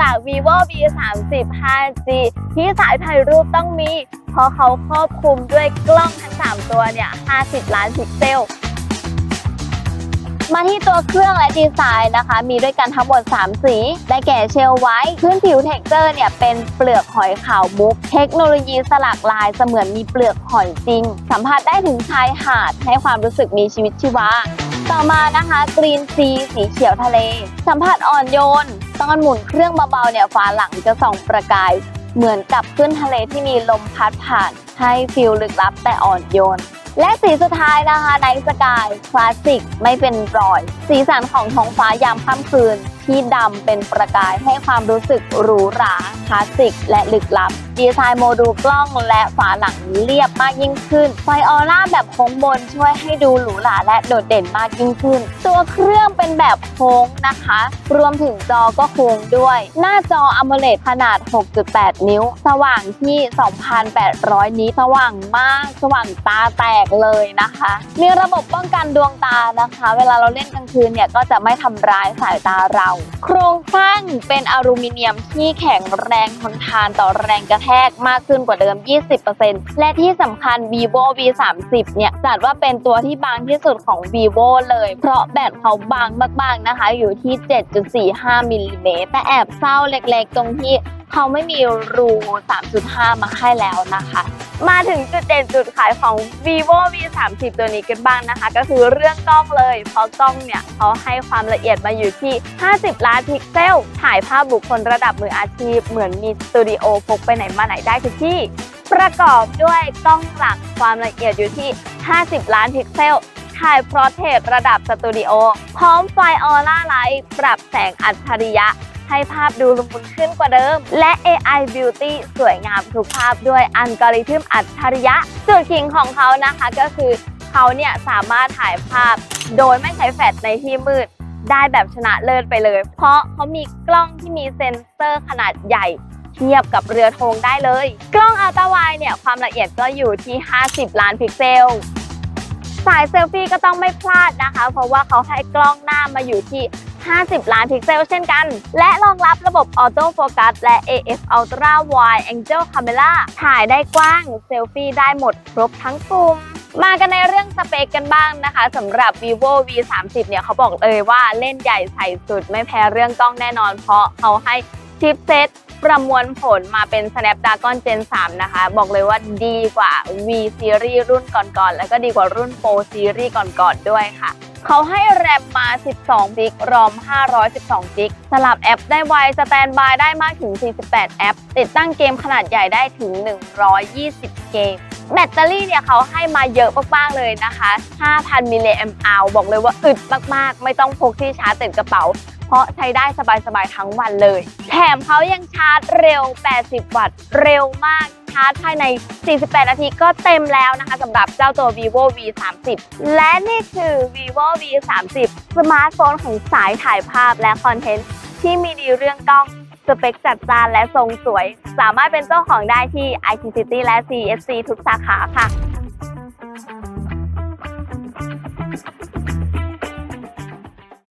จาก vivo v 3 0 5G ที่สายถ่ายรูปต้องมี เพราะเขาครอบคลุมด้วยกล้องทั้ง 3 ตัวเนี่ย 50 ล้านพิกเซล มาที่ตัวเครื่องและดีไซน์นะคะ มีด้วยกันทั้งหมด 3 สี ได้แก่เชลไว้ พื้นผิวเท็กเจอร์เนี่ย เป็นเปลือกหอยขาวมุก เทคโนโลยีสลักลายเสมือนมีเปลือกหอยจริง สัมผัสได้ถึงชายหาด ให้ความรู้สึกมีชีวิตชีวาต่อมานะคะกรีนซีสีเขียวทะเล สัมผัสอ่อนโยน ตอนหมุนเครื่องเบาๆเนี่ยฝาหลังจะส่องประกาย เหมือนกับขึ้นทะเลที่มีลมพัดผ่าน ให้ฟิลลึกลับแต่อ่อนโยน และสีสุดท้ายนะคะในสกายคลาสสิกไม่เป็นรอย สีสันของท้องฟ้ายามค่ำคืน ที่ดำเป็นประกายให้ความรู้สึกหรูหราคลาสสิก และลึกลับ ดีไซน์โมดูลกล้องและฝาหลังเรียบมากยิ่งขึ้น ไฟออร่าแบบโค้งบนช่วยให้ดูหรูหราและโดดเด่นมากยิ่งขึ้น ตัวเครื่องเป็นแบบโค้งนะคะ รวมถึงจอก็โค้งด้วย หน้าจอ AMOLED ขนาด 6.8 นิ้ว สว่างที่ 2,800 นิตสว่างมาก สว่างตาแตกเลยนะคะ มีระบบป้องกันดวงตานะคะ เวลาเราเล่นกลางคืนเนี่ยก็จะไม่ทำร้ายสายตาเราโครงสร้างเป็นอลูมิเนียมที่แข็งแรงทนทานต่อแรงกระแทกมากขึ้นกว่าเดิม 20%และที่สำคัญ vivo v 3 0เนี่ยจัดว่าเป็นตัวที่บางที่สุดของ vivo เลย เพราะแบตเขาบางมากๆนะคะ อยู่ที่ 7.45มิลลิเมตรแต่แอบเศร้าเล็กๆ ตรงที่เขาไม่มีรู 3.5 มาให้แล้วนะคะ มาถึงจุดเด่นจุดขายของ vivo v 3 0ตัวนี้กันบ้างนะคะ ก็คือเรื่องกล้องเลย เพราะกล้องเนี่ยเขาให้ความละเอียดมาอยู่ที่ 50 ล้านพิกเซล ถ่ายภาพบุคคลระดับมืออาชีพ เหมือนมีสตูดิโอพกไปไหนมาไหนได้ทุกที่ ประกอบด้วยกล้องหลักความละเอียดอยู่ที่ 50 ล้านพิกเซลถ่ายโปรเทรตระดับสตูดิโอ พร้อมไฟออร่าไลท์ปรับแสงอัจฉริยะ ให้ภาพดูละมุนขึ้นกว่าเดิม และ AI Beauty สวยงามทุกภาพด้วยอัลกอริทึมอัจฉริยะ จุดขิงของเขานะคะก็คือเขาเนี่ยสามารถถ่ายภาพโดยไม่ใช้แฟลชในที่มืดได้แบบชนะเลิศไปเลย เพราะเขามีกล้องที่มีเซ็นเซอร์ขนาดใหญ่ เทียบกับเรือธงได้เลย กล้องอัลตร้าไวเนี่ยความละเอียดก็อยู่ที่ 50 ล้านพิกเซล สายเซลฟี่ก็ต้องไม่พลาดนะคะ เพราะว่าเขาให้กล้องหน้ามาอยู่ที่ 50 ล้านพิกเซลเช่นกัน และรองรับระบบออโต้โฟกัสและ AF Ultra Wide Angle Camera ถ่ายได้กว้างเซลฟี่ได้หมดครบทั้งกลุ่มมากันในเรื่องสเปคกันบ้างนะคะสำหรับ vivo v 3 0เนี่ยเขาบอกเลยว่าเล่นใหญ่ใส่สุดไม่แพ้เรื่องกล้องแน่นอน เพราะเขาให้ชิปเซตประมวลผลมาเป็น Snapdragon Gen 3 นะคะ บอกเลยว่าดีกว่า V Series รุ่นก่อนๆ แล้วก็ดีกว่ารุ่น Pro Series ก่อนๆ ด้วยค่ะ เขาให้แรมมา 12 กิก รอม 512 กิก สลับแอปได้ไว สแตนบายได้มากถึง 48 แอป ติดตั้งเกมขนาดใหญ่ได้ถึง 120 เกม แบตเตอรี่เนี่ยเขาให้มาเยอะมากๆเลยนะคะ 5,000 มิลลิแอมป์อาบอกเลยว่าอึดมากๆ ไม่ต้องพกที่ชาร์จติดกระเป๋า เพราะใช้ได้สบายๆ ทั้งวันเลย แถมเขายังชาร์จเร็ว 80 วัตต์ เร็วมาก ชาร์จภายใน 48 นาทีก็เต็มแล้วนะคะสำหรับเจ้าตัว vivo v 3 0และนี่คือ vivo v 3 0สมาร์ทโฟนของสายถ่ายภาพและคอนเทนต์ที่มีดีเรื่องกล้องสเปคจัดจ้านและทรงสวย สามารถเป็นเจ้าของได้ที่ IT City และ CSC ทุกสาขาค่ะ